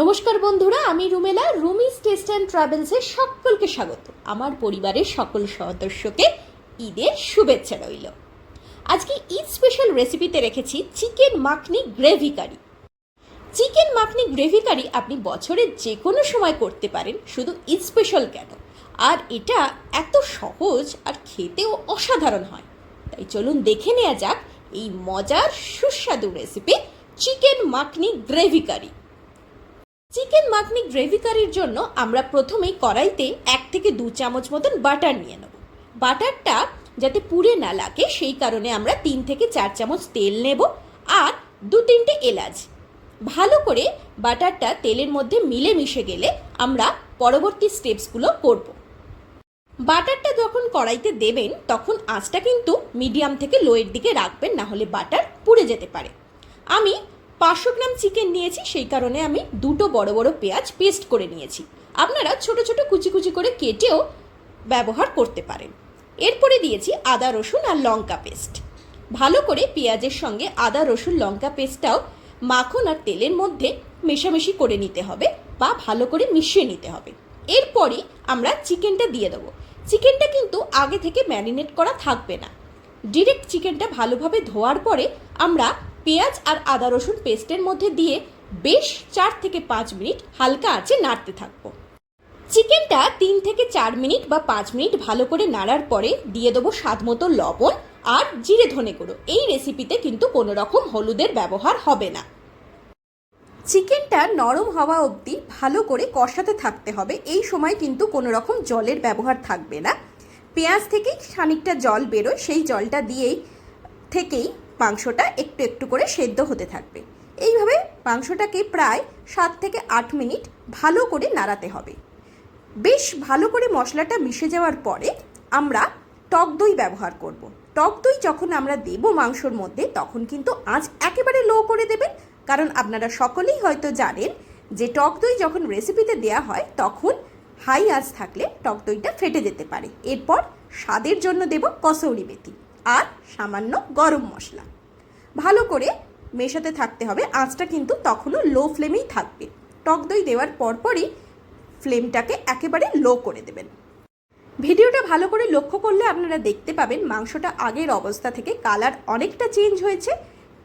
নমস্কার বন্ধুরা, আমি রুমেলা, রুমিস টেস্ট অ্যান্ড ট্রাভেলসে সকলকে স্বাগত। আমার পরিবারের সকল সদস্যকে ঈদের শুভেচ্ছা রইল। আজকে ঈদ স্পেশাল রেসিপিতে রেখেছি chicken makhani gravy curry chicken makhani gravy curry আপনি বছরের যে কোনো সময় করতে পারেন, শুধু ঈদ স্পেশাল কেন? আর এটা এত সহজ আর খেতেও অসাধারণ হয়। তাই চলুন দেখে নেওয়া যাক এই মজার সুস্বাদু recipe chicken makhani gravy curry chicken makhani gravy কারির জন্য আমরা প্রথমেই কড়াইতে এক থেকে দু চামচ মতন বাটার নিয়ে নেব। বাটারটা যাতে পুড়ে না লাগে, সেই কারণে আমরা তিন থেকে চার চামচ তেল নেব আর দু তিনটে এলাচ। ভালো করে বাটারটা তেলের মধ্যে মিলে মিশে গেলে আমরা পরবর্তী স্টেপসগুলো করব। বাটারটা যখন কড়াইতে দেবেন, তখন আঁচটা কিন্তু মিডিয়াম থেকে লোয়ের দিকে রাখবেন, না হলে বাটার পুড়ে যেতে পারে। আমি পাঁচশো গ্রাম চিকেন নিয়েছি, সেই কারণে আমি দুটো বড় বড় পেঁয়াজ পেস্ট করে নিয়েছি। আপনারা ছোট ছোট কুচি কুচি করে কেটেও ব্যবহার করতে পারেন। এরপরে দিয়েছি আদা, রসুন আর লঙ্কা পেস্ট। ভালো করে পেঁয়াজের সঙ্গে আদা, রসুন, লঙ্কা পেস্টটাও মাখন আর তেলের মধ্যে মেশামেশি করে নিতে হবে বা ভালো করে মিশিয়ে নিতে হবে। এরপরই আমরা চিকেনটা দিয়ে দেবো। চিকেনটা কিন্তু আগে থেকে ম্যারিনেট করা থাকবে না। ডিরেক্ট চিকেনটা ভালোভাবে ধোয়ার পরে আমরা পেঁয়াজ আর আদা রসুন পেস্টের মধ্যে দিয়ে বেশ চার থেকে পাঁচ মিনিট হালকা আঁচে নাড়তে থাকব। চিকেনটা তিন থেকে চার মিনিট বা পাঁচ মিনিট ভালো করে নাড়ার পরে দিয়ে দেবো স্বাদ মতো লবণ আর জিরে ধনে গুঁড়ো। এই রেসিপিতে কিন্তু কোনো রকম হলুদের ব্যবহার হবে না। চিকেনটা নরম হওয়া অবধি ভালো করে কষাতে থাকতে হবে। এই সময় কিন্তু কোনো রকম জলের ব্যবহার থাকবে না। পেঁয়াজ থেকেই খানিকটা জল বেরোয়। সেই জলটা দিয়েই থেকেই মাংসটা একটু একটু করে সেদ্ধ হতে থাকবে। এইভাবে মাংসটাকে প্রায় সাত থেকে আট মিনিট ভালো করে নাড়াতে হবে। বেশ ভালো করে মশলাটা মিশে যাওয়ার পরে আমরা টক দই ব্যবহার করব। টক দই যখন আমরা দেব মাংসর মধ্যে, তখন কিন্তু আঁচ একেবারে লো করে দেবেন। কারণ আপনারা সকলেই হয়তো জানেন যে টক দই যখন রেসিপিতে দেয়া হয়, তখন হাই আঁচ থাকলে টক দইটা ফেটে যেতে পারে। এরপর স্বাদের জন্য দেব কসৌরি মেথি। আর সামান্য গরম মশলা। ভালো করে মেশাতে থাকতে হবে। আঁচটা কিন্তু তখনও লো ফ্লেমেই থাকবে। টক দই দেওয়ার পরপরই ফ্লেমটাকে একেবারে লো করে দেবেন। ভিডিওটা ভালো করে লক্ষ্য করলে আপনারা দেখতে পাবেন মাংসটা আগের অবস্থা থেকে কালার অনেকটা চেঞ্জ হয়েছে।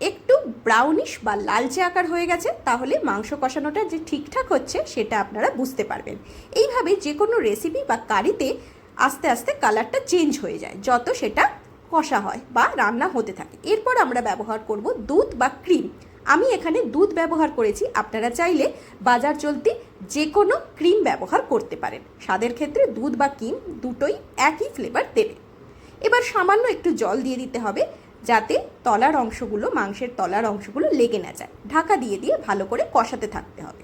একটু ব্রাউনিশ বা লালচে আকার হয়ে গেছে। তাহলে মাংস কষানোটা যে ঠিকঠাক হচ্ছে সেটা আপনারা বুঝতে পারবেন। এইভাবে যে কোনো রেসিপি বা কারিতে আস্তে আস্তে কালারটা চেঞ্জ হয়ে যায়। যত সেটা কষা হয় বা রান্না হতে থাকে। এরপর আমরা ব্যবহার করব দুধ বা ক্রিম। আমি এখানে দুধ ব্যবহার করেছি, আপনারা চাইলে বাজার চলতি যে কোনো ক্রিম ব্যবহার করতে পারেন। স্বাদের ক্ষেত্রে দুধ বা ক্রিম দুটোই একই ফ্লেভার দেবে। এবার সামান্য একটু জল দিয়ে দিতে হবে, যাতে তলার অংশগুলো, মাংসের তলার অংশগুলো লেগে না যায়। ঢাকা দিয়ে দিয়ে ভালো করে কষাতে থাকতে হবে।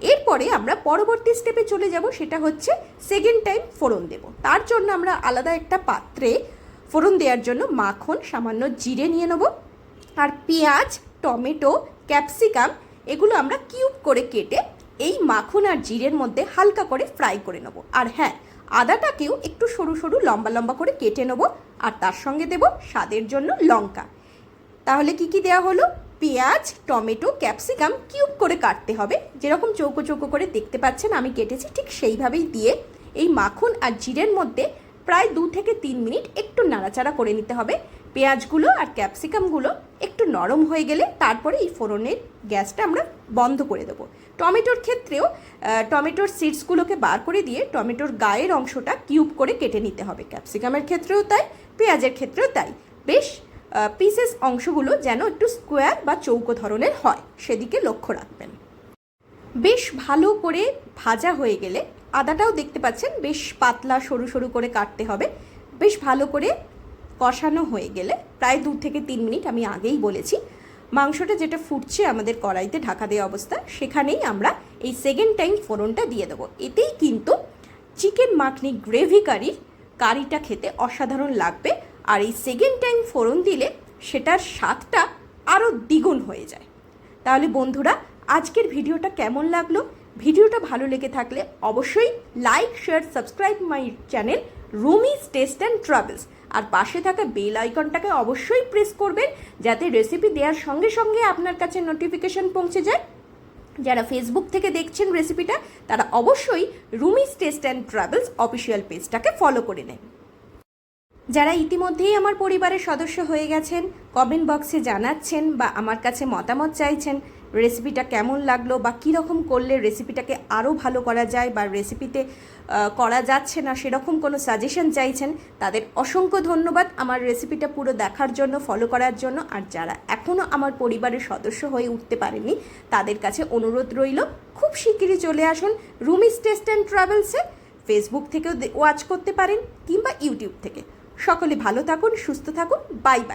এরপরে আমরা পরবর্তী স্টেপে চলে যাব, সেটা হচ্ছে সেকেন্ড টাইম ফোড়ন দেব। তার জন্য আমরা আলাদা একটা পাত্রে ফোড়ন দেওয়ার জন্য মাখন, সামান্য জিরে নিয়ে নেব। আর পেঁয়াজ, টমেটো, ক্যাপসিকাম, এগুলো আমরা কিউব করে কেটে এই মাখন আর জিরের মধ্যে হালকা করে ফ্রাই করে নেব। আর হ্যাঁ আদাটাকেও একটু সরু সরু, লম্বা লম্বা করে কেটে নেব আর তার সঙ্গে দেব স্বাদের জন্য লঙ্কা। তাহলে কি কি দেওয়া হলো? পেঁয়াজ, টমেটো, ক্যাপসিকাম কিউব করে কাটতে হবে। যেরকম চৌকো চৌকো করে দেখতে পাচ্ছেন, আমি কেটেছি ঠিক সেইভাবেই দিয়ে এই মাখন আর জিরের মধ্যে প্রায় দু থেকে তিন মিনিট একটু নাড়াচাড়া করে নিতে হবে। পেঁয়াজগুলো আর ক্যাপসিকামগুলো একটু নরম হয়ে গেলে তারপরে এই ফোড়নের গ্যাসটা আমরা বন্ধ করে দেবো। টমেটোর ক্ষেত্রেও টমেটোর সিডসগুলোকে বার করে দিয়ে টমেটোর গায়ের অংশটা কিউব করে কেটে নিতে হবে। ক্যাপসিকামের ক্ষেত্রেও তাই, পেঁয়াজের ক্ষেত্রেও তাই। বেশ পিসেস অংশগুলো যেন একটু স্কোয়ার বা চৌকো ধরনের হয়, সেদিকে লক্ষ্য রাখবেন। বেশ ভালো করে ভাজা হয়ে গেলে আদাটাও দেখতে পাচ্ছেন, বেশ পাতলা সরু সরু করে কাটতে হবে। বেশ ভালো করে কষানো হয়ে গেলে প্রায় দু থেকে তিন মিনিট আমি আগেই বলেছি, মাংসটা যেটা ফুটছে আমাদের কড়াইতে ঢাকা দেওয়া অবস্থা, সেখানেই আমরা এই সেকেন্ড টাইম ফোড়নটা দিয়ে দেবো। এতেই কিন্তু চিকেন মাখনি গ্রেভি কারির কারিটা খেতে অসাধারণ লাগবে আর এই সেকেন্ড টাইম ফোড়ন দিলে সেটার স্বাদটা আরও দ্বিগুণ হয়ে যায়। তাহলে বন্ধুরা, আজকের ভিডিওটা কেমন লাগল? ভিডিওটা ভালো লেগে থাকলে অবশ্যই like share subscribe my channel Rumi's taste and travels আর পাশে থাকা বেল আইকনটাকে অবশ্যই প্রেস করবেন, যাতে রেসিপি দেওয়ার সঙ্গে সঙ্গে আপনার কাছে নোটিফিকেশন পৌঁছে যায়। যারা ফেসবুক থেকে দেখছেন রেসিপিটা তারা অবশ্যই Rumi's taste and travels official পেজটাকে ফলো করে নেন। যারা ইতিমধ্যেই আমার পরিবারের সদস্য হয়ে গেছেন কমেন্ট বক্সে জানাচ্ছেন বা আমার কাছে মতামত চাইছেন রেসিপিটা কেমন লাগল বা কী রকম করলে রেসিপিটাকে আরও ভালো করা যায় বা রেসিপিতে করা যাচ্ছে না সেরকম কোনো সাজেশন চাইছেন, তাদের অসংখ্য ধন্যবাদ আমার রেসিপিটা পুরো দেখার জন্য ফলো করার জন্য। আর যারা এখনও আমার পরিবারের সদস্য হয়ে উঠতে পারেনি তাদের কাছে অনুরোধ রইল, খুব শিগগিরই চলে আসুন রুমিস টেস্ট অ্যান্ড ট্রাভেলসে। ফেসবুক থেকেও ওয়াচ করতে পারেন কিংবা ইউটিউব থেকে। সকলে ভালো থাকুন, সুস্থ থাকুন বাই বাই